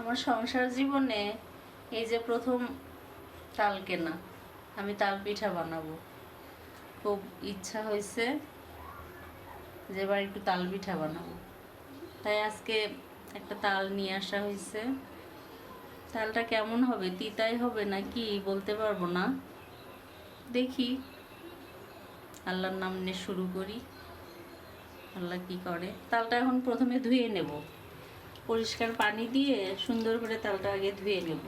আমার সংসার জীবনে এই যে প্রথম তাল কেনা, আমি তাল পিঠা বানাবো। খুব ইচ্ছা হয়েছে যে এবার একটু তাল পিঠা বানাবো। তাই আজকে একটা তাল নিয়ে আসা হয়েছে। তালটা কেমন হবে, তিতাই হবে না কি বলতে পারব না। দেখি। আল্লাহর নাম নিয়ে শুরু করি। আল্লাহ কি করে? তালটা এখন প্রথমে ধুয়ে নেব। পরিষ্কার পানি দিয়ে সুন্দর করে তালটা আগে ধুয়ে নেব।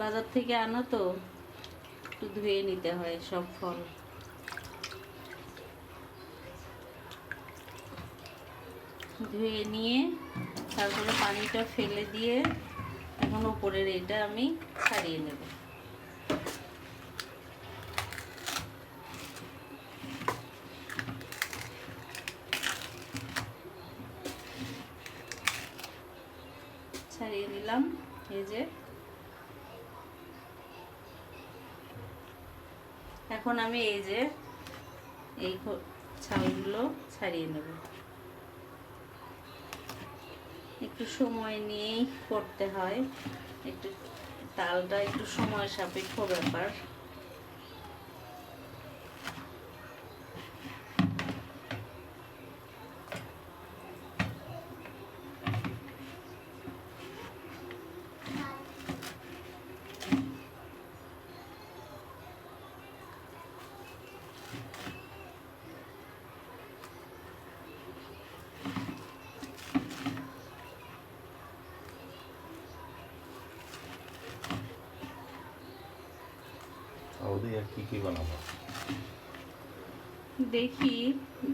বাজার থেকে আনো তো, একটু ধুয়ে নিতে হয় সব ফল। ধুয়ে নিয়ে তারপরে পানিটা ফেলে দিয়ে এখন ওপরের এটা আমি ছাড়িয়ে নেব। ছাড়িয়ে নিলাম যে। এখন আমি এই যে এই ছাউলগুলো ছাড়িয়ে নেব। একটু সময় নিয়েই করতে হয়। একটু তালটা একটু সময় সাপেক্ষ ব্যাপার। দেখি,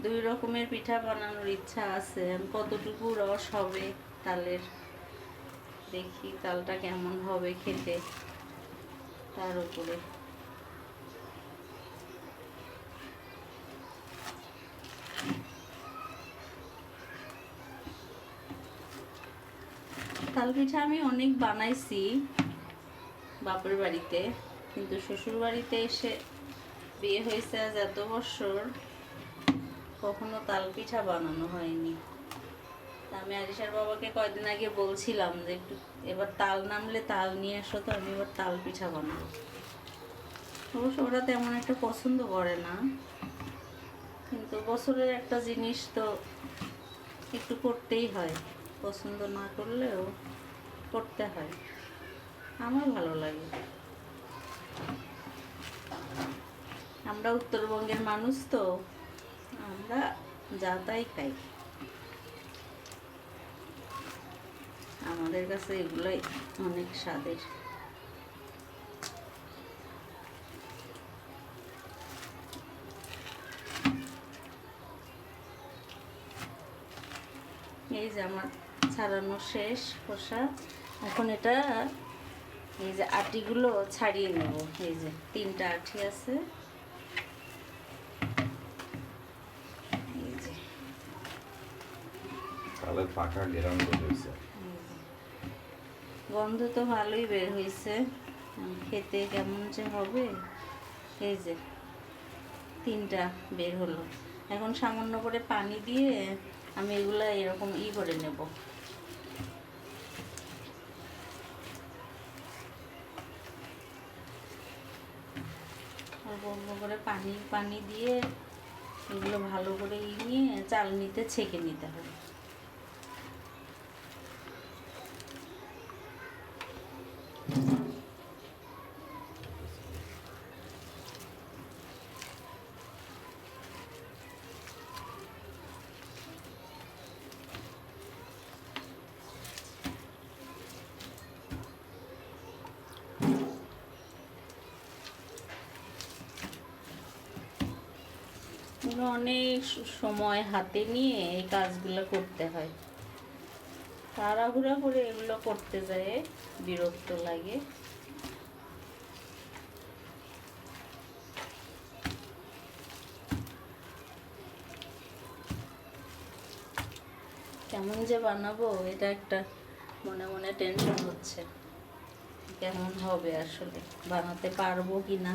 দুই রকমের পিঠা বানানোর ইচ্ছা আছে। কতটুকু রস হবে তালের? দেখি তালটা কেমন হবে খেতে তার উপরে। তাল পিঠা আমি অনেক বানাইছি বাপের বাড়িতে। কিন্তু শ্বশুর বাড়িতে এসে বিয়ে হয়েছে আজ এত বছর, কখনো তাল পিঠা বানানো হয়নি। আমি আরিশার বাবাকে কয়দিন আগে বলছিলাম যে একটু এবার তাল নামলে তাল নিয়ে আসো তো, আমি এবার তাল পিঠা বানাবো। অবশ্য ওরা তেমন একটা পছন্দ করে না, কিন্তু বছরের একটা জিনিস তো একটু করতেই হয়, পছন্দ না করলেও করতে হয়। আমার ভালো লাগে। আমরা উত্তরবঙ্গের মানুষ তো, আমরা যা তাই খাই। আমাদের কাছে এগুলোই অনেক স্বাদের। এই যে আমার ছাড়ানো শেষ খোসা এখন এটা এই যে আটিগুলো ছাড়িয়ে নেব। এই যে তিনটা আটি আছে। গন্ধ তো ভালোই বের হয়েছে। খেতে কেমন যে হবে। এই যে তিনটা বের হলো। এখন সামান্য করে পানি দিয়ে আমি এগুলা এরকম ই করে নেব। অল্প অল্প করে পানি পানি দিয়ে এগুলো ভালো করে ই নিয়ে চালনিতে ছেঁকে নিতে হবে। এগুলো অনেক সময় হাতে নিয়ে এই কাজগুলো করতে হয়। তাড়াহুড়া করে এগুলো করতে যায় বিরক্ত লাগে। কেমন যে বানাবো, এটা একটা মনে মনে টেনশন হচ্ছে। কেমন হবে আসলে? বানাতে পারব কি না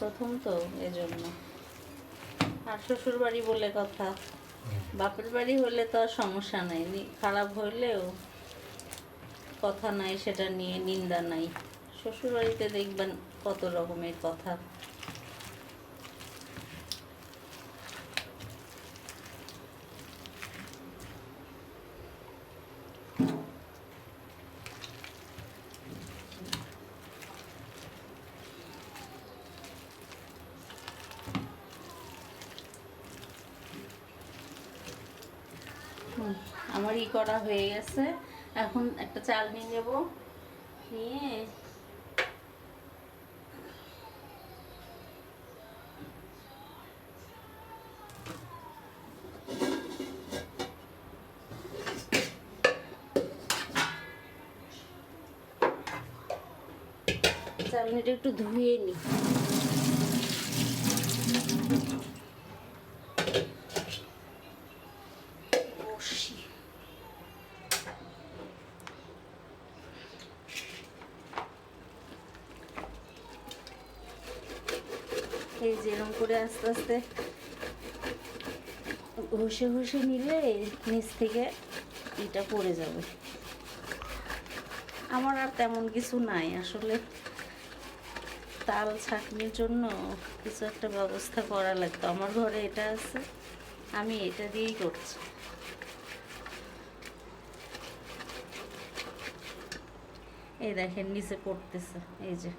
প্রথম তো, এজন্য। আর শ্বশুর বাড়ি বলে কথা। বাপের বাড়ি হলে তো আর সমস্যা নাই। খারাপ হইলেও কথা নাই, সেটা নিয়ে নিন্দা নাই। শ্বশুর বাড়িতে দেখবেন কত রকমের কথা। হুম, আমার ই করা হয়ে গেছে। এখন একটা চাল নিয়ে নেব। নিয়ে চালনিটা একটু ধুয়ে নিই। এই যেরকম করে আস্তে আস্তে ঘষে ঘষে নিলে নিচ থেকে এটা পড়ে যাবে। আমার আর তেমন কিছু নাই আসলে। তাল ছাঁকনির জন্য কিছু একটা ব্যবস্থা করা লাগতো। আমার ঘরে এটা আছে, আমি এটা দিয়েই করছি। এই দেখেন, নিচে পড়তেছে, এই যে।